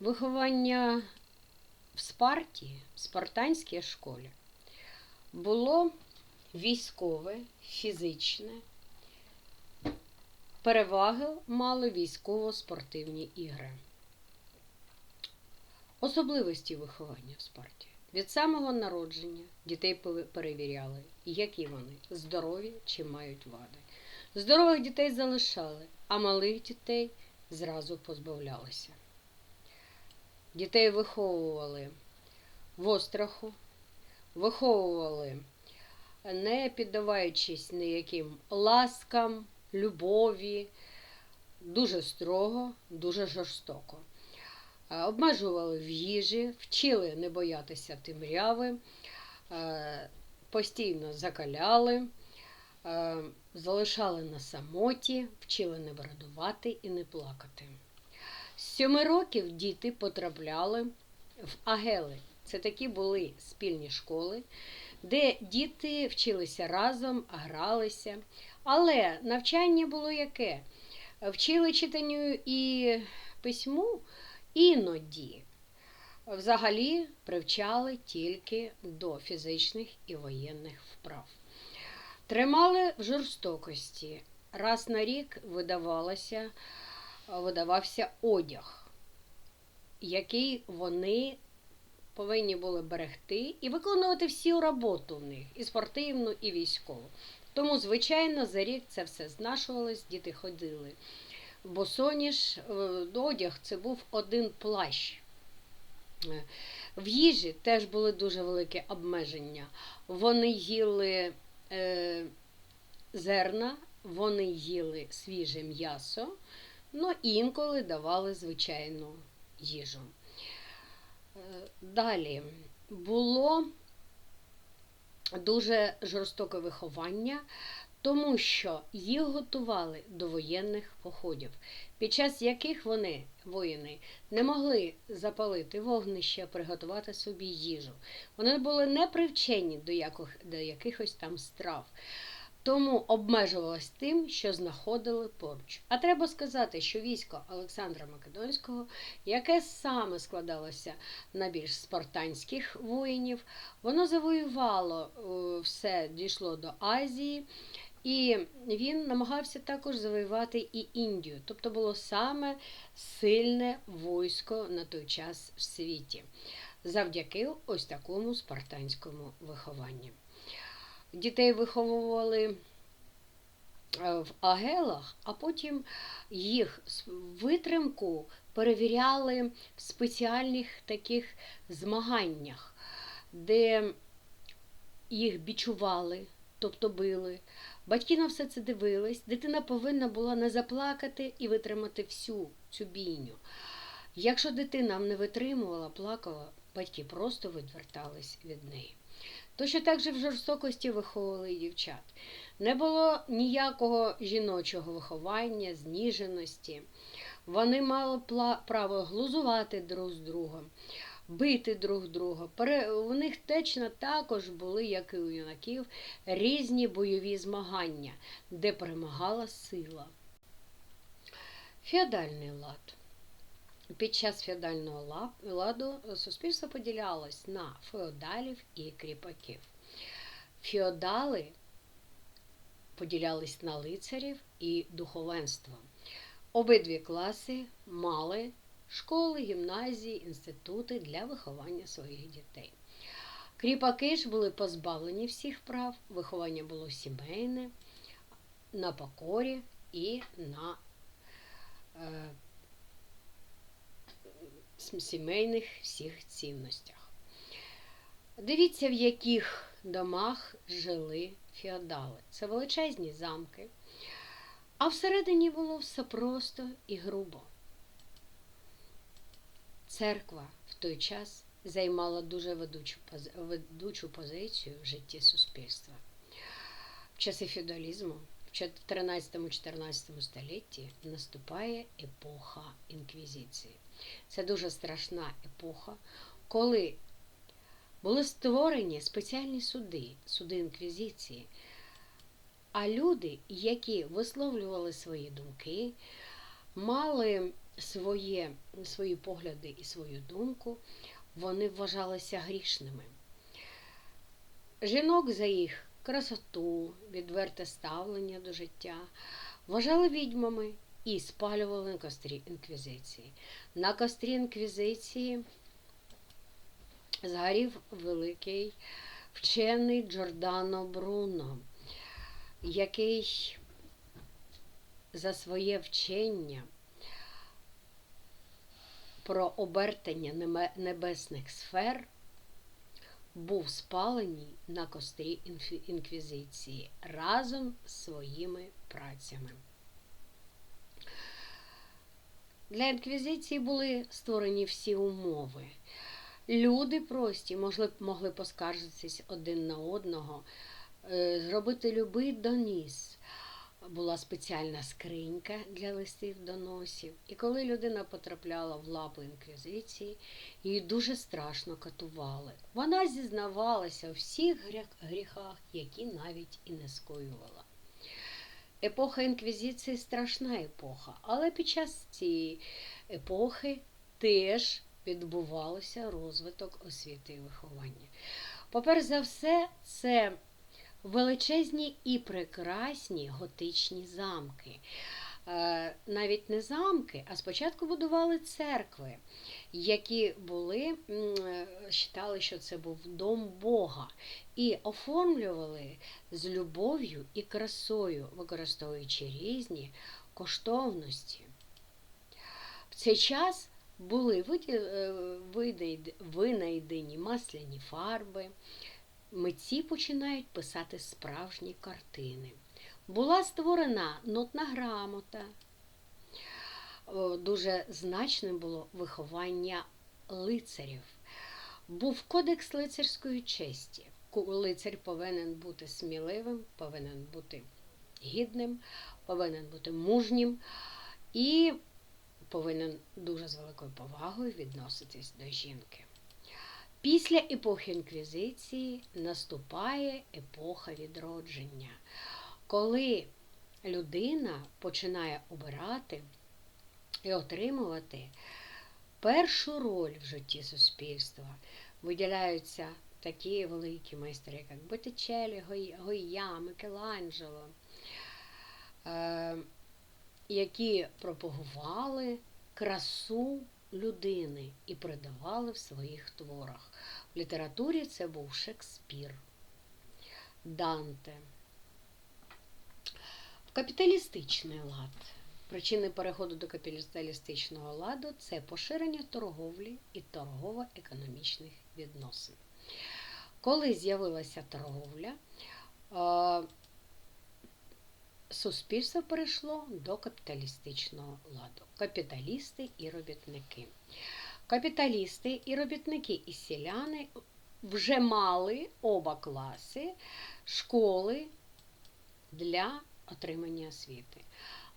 Виховання в Спарті, в спартанській школі, було військове, фізичне, переваги мали військово-спортивні ігри. Особливості виховання в Спарті. Від самого народження дітей перевіряли, які вони здорові чи мають вади. Здорових дітей залишали, а малих дітей зразу позбавлялися. Дітей виховували в остраху, виховували, не піддаваючись ніяким ласкам, любові, дуже строго, дуже жорстоко. Е, Обмежували в їжі, вчили не боятися темряви, е, постійно закаляли, е, залишали на самоті, вчили не вирадувати і не плакати. Сьоми років діти потрапляли в агели. Це такі були спільні школи, де діти вчилися разом, гралися. Але навчання було яке? Вчили читанню і письму іноді. Взагалі привчали тільки до фізичних і воєнних вправ. Тримали в жорстокості. Раз на рік видавалося, видавався одяг, який вони повинні були берегти і виконувати всю роботу в них, і спортивну, і військову. Тому, звичайно, за рік це все знашувалось, діти ходили. Босоніж, е, одяг це був один плащ. Е, В їжі теж були дуже великі обмеження. Вони їли е, зерна, вони їли свіже м'ясо, ну інколи давали звичайну їжу. Е, Далі було дуже жорстоке виховання, тому що їх готували до воєнних походів, під час яких вони, воїни, не могли запалити вогнище, приготувати собі їжу. Вони були не привчені до, яких, до якихось там страв. Тому обмежувалось тим, що знаходили поруч. А треба сказати, що військо Олександра Македонського, яке саме складалося на більш спартанських воїнів, воно завоювало е, все, дійшло до Азії, і він намагався також завоювати і Індію. Тобто було саме сильне військо на той час в світі, завдяки ось такому спартанському вихованню. Дітей виховували е, в агелах, а потім їх витримку перевіряли в спеціальних таких змаганнях, де їх бічували, тобто били. Батьки на все це дивились. Дитина повинна була не заплакати і витримати всю цю бійню. Якщо дитина не витримувала, плакала, батьки просто відвертались від неї. Точно так же в жорстокості виховували дівчат. Не було ніякого жіночого виховання, зніженості. Вони мали право глузувати друг з другом, бити друг друга. У них точно також були, як і у юнаків, різні бойові змагання, де перемагала сила. Феодальний лад. Під час феодального ладу суспільство поділялось на феодалів і кріпаків. Феодали поділялись на лицарів і духовенство. Обидві класи мали школи, гімназії, інститути для виховання своїх дітей. Кріпаки ж були позбавлені всіх прав, виховання було сімейне, на покорі і на е, сімейних всіх цінностях. Дивіться, в яких домах жили феодали. Це величезні замки. А всередині було все просто і грубо. Церква в той час займала дуже ведучу, пози- ведучу позицію в житті суспільства. В часи феодалізму, в 13-14 столітті, наступає епоха інквізиції. Це дуже страшна епоха, коли були створені спеціальні суди, суди інквізиції. А люди, які висловлювали свої думки, мали своє, свої погляди і свою думку, вони вважалися грішними. Жінок за їх красоту, відверте ставлення до життя вважали відьмами і спалювали на кострі інквізиції. На кострі інквізиції згорів великий вчений Джордано Бруно, який за своє вчення про обертання небесних сфер був спалений на кострі інквізиції разом з своїми працями. Для інквізиції були створені всі умови. Люди прості могли, могли поскаржитись один на одного, е, зробити любий доніс. Була спеціальна скринька для листів доносів. І коли людина потрапляла в лапи інквізиції, її дуже страшно катували. Вона зізнавалася у всіх гріхах, які навіть і не скоювала. Епоха інквізиції страшна епоха, але під час цієї епохи теж відбувався розвиток освіти і виховання. Поперш за все, це величезні і прекрасні готичні замки. Е, Навіть не замки, а спочатку будували церкви, які були, м, е, вважали, що це був дом Бога, і оформлювали з любов'ю і красою, використовуючи різні коштовності. В цей час були е, винайдені масляні фарби, митці починають писати справжні картини. Була створена нотна грамота. Дуже значним було виховання лицарів. Був кодекс лицарської честі. Лицар повинен бути сміливим, повинен бути гідним, повинен бути мужнім і повинен дуже з великою повагою відноситись до жінки. Після епохи інквізиції наступає епоха відродження, коли людина починає обирати і отримувати першу роль в житті суспільства. Виділяються такі великі майстри, як Боттичелі, Гой- Гойя, Микеланджело, е, які пропагували красу людини і придавали в своїх творах. В літературі це був Шекспір, Данте. Капіталістичний лад. Причини переходу до капіталістичного ладу це поширення торговлі і торгово-економічних відносин. Коли з'явилася торговля, е, суспільство перейшло до капіталістичного ладу. Капіталісти і робітники. Капіталісти і робітники і селяни вже мали оба класи школи для отримання освіти.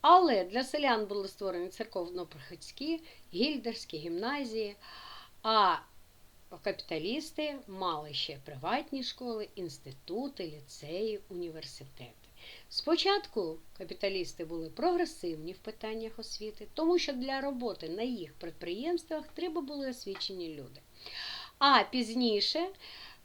Але для селян були створені церковно-приходські, гільдерські гімназії, а капіталісти мали ще приватні школи, інститути, ліцеї, університети. Спочатку капіталісти були прогресивні в питаннях освіти, тому що для роботи на їх підприємствах треба були освічені люди. А пізніше,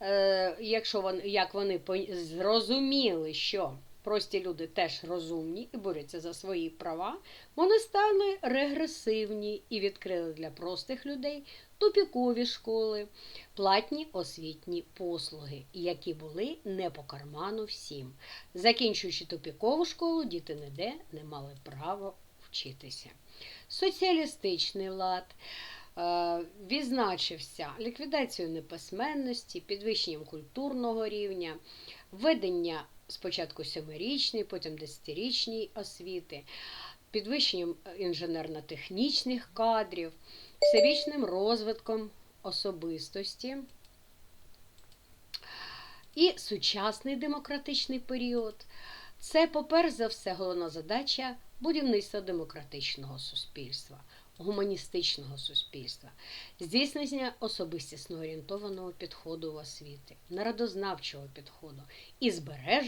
е, якщо вони, як вони зрозуміли, що прості люди теж розумні і борються за свої права, вони стали регресивні і відкрили для простих людей тупікові школи, платні освітні послуги, які були не по карману всім. Закінчуючи тупікову школу, діти ніде не мали права вчитися. Соціалістичний лад е, відзначився ліквідацією неписьменності, підвищенням культурного рівня, введення спочатку сьомирічної, потім десятирічної освіти, підвищенням інженерно-технічних кадрів, всебічним розвитком особистості. І сучасний демократичний період це, поперш за все, головна задача будівництва демократичного суспільства, гуманістичного суспільства, здійснення особистісно орієнтованого підходу в освіти, народознавчого підходу і збереження.